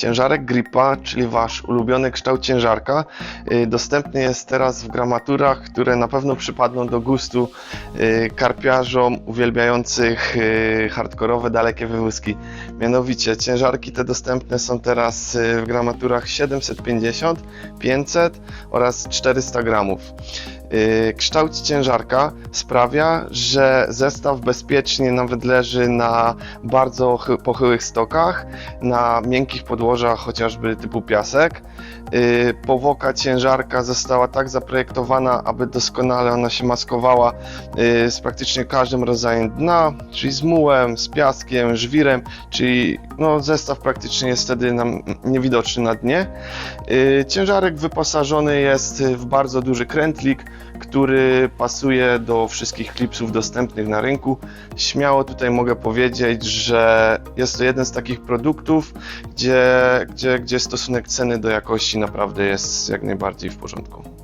Ciężarek Gripa, czyli Wasz ulubiony kształt ciężarka, y, dostępny jest teraz w gramaturach, które na pewno przypadną do gustu y, karpiarzom uwielbiających y, hardkorowe, dalekie wywózki. Mianowicie ciężarki te dostępne są teraz w gramaturach 750, 500 oraz 400 gramów. Y, Kształt ciężarka sprawia, że zestaw bezpiecznie nawet leży na bardzo chy- pochyłych stokach, na miękkich podłożach, chociażby typu piasek. Y, Powłoka ciężarka została tak zaprojektowana, aby doskonale ona się maskowała y, z praktycznie każdym rodzajem dna, czyli z mułem, z piaskiem, żwirem, czyli no, zestaw praktycznie jest wtedy nam niewidoczny na dnie. Ciężarek wyposażony jest w bardzo duży krętlik, który pasuje do wszystkich klipsów dostępnych na rynku. Śmiało tutaj mogę powiedzieć, że jest to jeden z takich produktów, gdzie, gdzie, gdzie stosunek ceny do jakości naprawdę jest jak najbardziej w porządku.